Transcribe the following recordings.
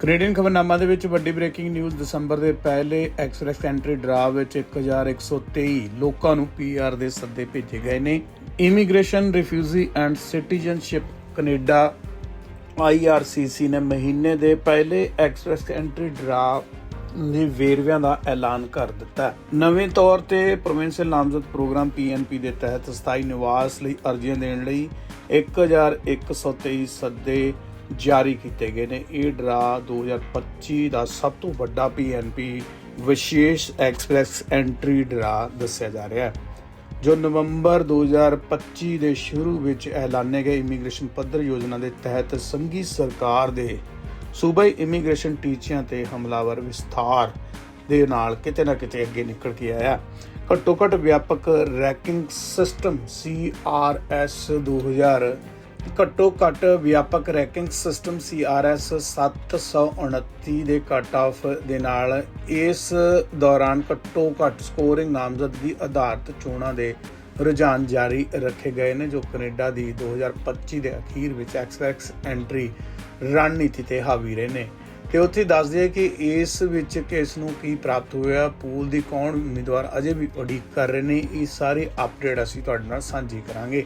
Canadian ਖਬਰਨਾਮਾ ਦੇ ਵਿੱਚ ਵੱਡੀ ਬ੍ਰੇਕਿੰਗ ਨਿਊਜ਼ ਦਸੰਬਰ ਦੇ ਪਹਿਲੇ ਐਕਸਪ੍ਰੈਸ ਐਂਟਰੀ ਡਰਾ ਵਿੱਚ 1123 ਲੋਕਾਂ ਨੂੰ ਪੀਆਰ ਦੇ ਸੱਦੇ ਭੇਜੇ ਗਏ ਨੇ। Immigration, refugee and citizenship Canada IRCC ਨੇ ਮਹੀਨੇ ਦੇ ਪਹਿਲੇ ਐਕਸਪ੍ਰੈਸ ਐਂਟਰੀ ਡਰਾ ਦੇ ਵੇਰਵਿਆਂ ਦਾ ਐਲਾਨ ਕਰ ਦਿੱਤਾ ਨਵੇਂ ਤੌਰ ਤੇ ਪ੍ਰੋਵਿੰਸ਼ੀਅਲ ਨਾਮਜ਼ਦ ਪ੍ਰੋਗਰਾਮ PNP ਦੇ ਤਹਿਤ ਸਥਾਈ ਨਿਵਾਸ ਲਈ ਅਰਜ਼ੀਆਂ ਦੇਣ ਲਈ 1123 ਸੱਦੇ ਜਾਰੀ ਕੀਤੇ ਗਏ ਨੇ। ਇਹ ਡਰਾ 2025 ਦਾ ਸਭ ਤੋਂ ਵੱਡਾ PNP ਵਿਸ਼ੇਸ਼ ਐਕਸਪ੍ਰੈਸ ਐਂਟਰੀ ਡਰਾ ਦੱਸਿਆ ਜਾ ਰਿਹਾ ਹੈ, ਜੋ ਨਵੰਬਰ 2025 ਦੇ ਸ਼ੁਰੂ ਵਿੱਚ ਐਲਾਨੇ ਗਏ ਇਮੀਗ੍ਰੇਸ਼ਨ ਪੱਧਰ ਯੋਜਨਾ ਦੇ ਤਹਿਤ ਸੰਘੀ ਸਰਕਾਰ ਦੇ ਸੂਬਾਈ ਇਮੀਗ੍ਰੇਸ਼ਨ ਟੀਚਿਆਂ ਤੇ ਹਮਲਾਵਰ ਵਿਸਥਾਰ ਦੇ ਨਾਲ ਕਿਤੇ ਨਾ ਕਿਤੇ ਅੱਗੇ ਨਿਕਲ ਕੇ ਆਇਆ ਘੱਟੋ ਘੱਟ ਵਿਆਪਕ ਰੈਕਿੰਗ ਸਿਸਟਮ CRS 2000 ਘੱਟੋ ਘੱਟ ਵਿਆਪਕ ਰੈਂਕਿੰਗ ਸਿਸਟਮ CRS 729 ਦੇ ਕੱਟ ਆਫ ਦੇ ਨਾਲ ਇਸ ਦੌਰਾਨ ਘੱਟੋ ਘੱਟ ਸਕੋਰਿੰਗ ਨਾਮਜ਼ਦ ਦੀ ਆਧਾਰਿਤ ਚੋਣਾਂ ਦੇ ਰੁਝਾਨ ਜਾਰੀ ਰੱਖੇ ਗਏ ਨੇ, ਜੋ ਕੈਨੇਡਾ ਦੀ 2025 ਦੇ ਅਖੀਰ ਵਿੱਚ ਐਕਸਪ੍ਰੈਸ ਐਂਟਰੀ ਰਣਨੀਤੀ ਤੇ ਹਾਵੀ ਰਹੇ ਨੇ। ਤੇ ਉੱਥੇ ਦੱਸਦੇ ਆ ਕਿ ਇਸ ਵਿੱਚ ਕਿਸ ਨੂੰ ਕੀ ਪ੍ਰਾਪਤ ਹੋਇਆ, ਪੂਲ ਦੀ ਕੌਣ ਉਮੀਦਵਾਰ ਅਜੇ ਵੀ ਉਡੀਕ ਕਰ ਰਹੇ ਨੇ, ਇਹ ਸਾਰੇ ਅਪਡੇਟ ਅਸੀਂ ਤੁਹਾਡੇ ਨਾਲ ਸਾਂਝੀ ਕਰਾਂਗੇ।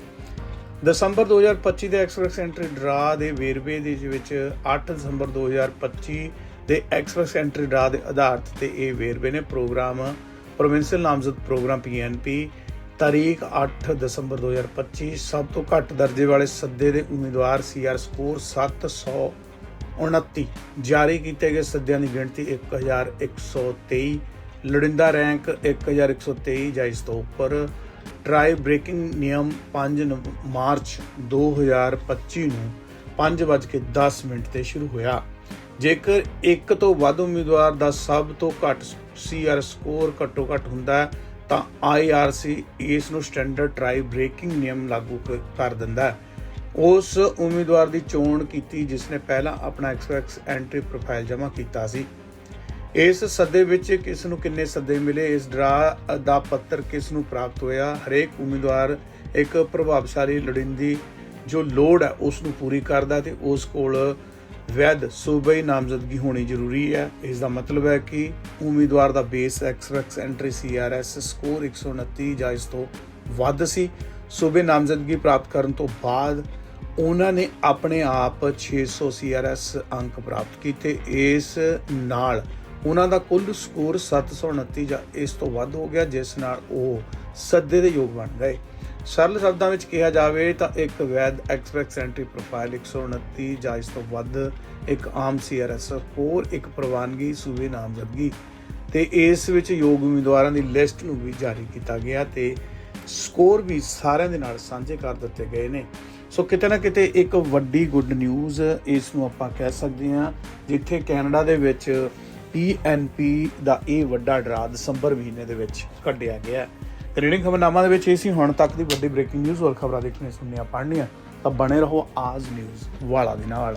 ਦਸੰਬਰ 2025 ਦੇ ਐਕਸਪ੍ਰੈਸ ਐਂਟਰੀ ਡਰਾ ਦੇ ਵੇਰਵੇ ਦੇ ਵਿੱਚ 8 ਦਸੰਬਰ 2025 ਦੇ ਐਕਸਪ੍ਰੈਸ ਐਂਟਰੀ ਡਰਾ ਦੇ ਆਧਾਰ ਤੇ ਇਹ ਵੇਰਵੇ ਨੇ ਪ੍ਰੋਗਰਾਮ, ਪ੍ਰੋਵਿੰਸ਼ੀਅਲ ਨਾਮਜ਼ਦ ਪ੍ਰੋਗਰਾਮ ਪੀਐਨਪੀ ਤਾਰੀਖ 8 ਦਸੰਬਰ 2025 ਸਭ ਤੋਂ ਘੱਟ ਦਰਜੇ ਵਾਲੇ ਸੱਦੇ ਦੇ ਉਮੀਦਵਾਰ ਸੀਆਰ ਸਕੋਰ 729 ਜਾਰੀ ਕੀਤੇ ਗਏ ਸੱਦਿਆਂ ਦੀ ਗਿਣਤੀ 1123 ਲੋੜਿੰਦਾ ਰੈਂਕ 1123 ਜਾਂ ਇਸ ਤੋਂ ਉੱਪਰ। ਟਰਾਈ ਬ੍ਰੇਕਿੰਗ ਨਿਯਮ 5 ਨਵ- ਮਾਰਚ 2025 ਨੂੰ 5:10 ਮਿੰਟ ਤੇ ਸ਼ੁਰੂ ਹੋਇਆ। ਜੇਕਰ ਇੱਕ ਤੋਂ ਵੱਧ ਉਮੀਦਵਾਰ ਦਾ ਸਭ ਤੋਂ ਘੱਟ ਸੀਆਰ ਸਕੋਰ ਘੱਟੋ ਘੱਟ ਹੁੰਦਾ ਹੈ, ਤਾਂ IRC ਇਸ ਨੂੰ ਸਟੈਂਡਰਡ ਟਰਾਈ ਬ੍ਰੇਕਿੰਗ ਨਿਯਮ ਲਾਗੂ ਕਰ ਦਿੰਦਾ ਹੈ। ਉਸ ਉਮੀਦਵਾਰ ਦੀ ਚੋਣ ਕੀਤੀ ਜਿਸ ਨੇ ਪਹਿਲਾਂ ਆਪਣਾ ਐਕਸਪ੍ਰੈਸ ਐਂਟਰੀ ਪ੍ਰੋਫਾਈਲ ਜਮ੍ਹਾਂ ਕੀਤਾ ਸੀ। ਇਸ ਸੱਦੇ ਵਿੱਚ ਕਿਸ ਨੂੰ ਕਿੰਨੇ ਸੱਦੇ ਮਿਲੇ? ਇਸ ਡਰਾ ਦਾ ਪੱਤਰ ਕਿਸ ਨੂੰ ਪ੍ਰਾਪਤ ਹੋਇਆ? ਹਰੇਕ ਉਮੀਦਵਾਰ ਇੱਕ ਪ੍ਰਭਾਵਸ਼ਾਲੀ ਲੜਿੰਦੀ ਜੋ ਲੋੜ ਹੈ, ਉਸ ਨੂੰ ਪੂਰੀ ਕਰਦਾ ਤੇ ਉਸ ਕੋਲ ਵੈਧ ਸੂਬਾਈ ਨਾਮਜ਼ਦਗੀ ਹੋਣੀ ਜ਼ਰੂਰੀ ਹੈ। ਇਸ ਦਾ ਮਤਲਬ ਹੈ ਕਿ ਉਮੀਦਵਾਰ ਦਾ base express entry CRS score 129 ਜਾਂ ਇਸ ਤੋਂ ਵੱਧ ਸੀ। ਸੂਬੇ ਨਾਮਜ਼ਦਗੀ ਪ੍ਰਾਪਤ ਕਰਨ ਤੋਂ ਬਾਅਦ ਉਹਨਾਂ ਨੇ ਆਪਣੇ ਆਪ 600 ਸੀਆਰਐਸ ਅੰਕ ਪ੍ਰਾਪਤ ਕੀਤੇ। ਇਸ ਨਾਲ ਉਹਨਾਂ ਦਾ ਕੁੱਲ ਸਕੋਰ 729 ਜਾਂ ਇਸ ਤੋਂ ਵੱਧ ਹੋ ਗਿਆ, ਜਿਸ ਨਾਲ ਉਹ ਸੱਦੇ ਦੇ ਯੋਗ ਬਣ ਗਏ। ਸਰਲ ਸ਼ਬਦਾਂ ਵਿੱਚ ਕਿਹਾ ਜਾਵੇ ਤਾਂ ਇੱਕ ਵੈਦ ਐਕਸਪ੍ਰੈਸ ਐਂਟਰੀ ਪ੍ਰੋਫਾਈਲ 129 ਜਾਂ ਇਸ ਤੋਂ ਵੱਧ ਇੱਕ ਆਮ ਸੀਆਰਐਸ ਹੋਰ ਇੱਕ ਪ੍ਰਵਾਨਗੀ ਸੂਬੇ ਨਾਮਜ਼ਦਗੀ ਤੇ ਇਸ ਵਿੱਚ ਯੋਗ ਉਮੀਦਵਾਰਾਂ ਦੀ ਲਿਸਟ ਨੂੰ ਵੀ ਜਾਰੀ ਕੀਤਾ ਗਿਆ ਤੇ ਸਕੋਰ ਵੀ ਸਾਰਿਆਂ ਦੇ ਨਾਲ ਸਾਂਝੇ ਕਰ ਦਿੱਤੇ ਗਏ ਨੇ। ਸੋ ਕਿਤੇ ਨਾ ਕਿਤੇ ਇੱਕ ਵੱਡੀ ਗੁੱਡ ਨਿਊਜ਼ ਇਸ ਨੂੰ ਆਪਾਂ ਕਹਿ ਸਕਦੇ ਹਾਂ, ਜਿੱਥੇ ਕੈਨੇਡਾ ਦੇ ਵਿੱਚ PNP ਦਾ ਇਹ ਵੱਡਾ ਡਰਾ ਦਸੰਬਰ ਮਹੀਨੇ ਦੇ ਵਿੱਚ ਕੱਢਿਆ ਗਿਆ ਹੈ। ਕੈਨੇਡੀਅਨ ਖਬਰਨਾਮਾ ਦੇ ਵਿੱਚ ਇਹ ਸੀ, ਹੁਣ ਤੱਕ ਦੀ ਵੱਡੀ ਬ੍ਰੇਕਿੰਗ ਨਿਊਜ਼ ਹੋਰ ਖਬਰਾਂ ਦੇਖਣੀਆਂ ਸੁਣਨੀਆਂ ਪੜ੍ਹਨੀਆਂ ਤਾਂ ਬਣੇ ਰਹੋ ਆਜ ਨਿਊਜ਼ ਵਾਲਾ ਦੇ ਨਾਲ।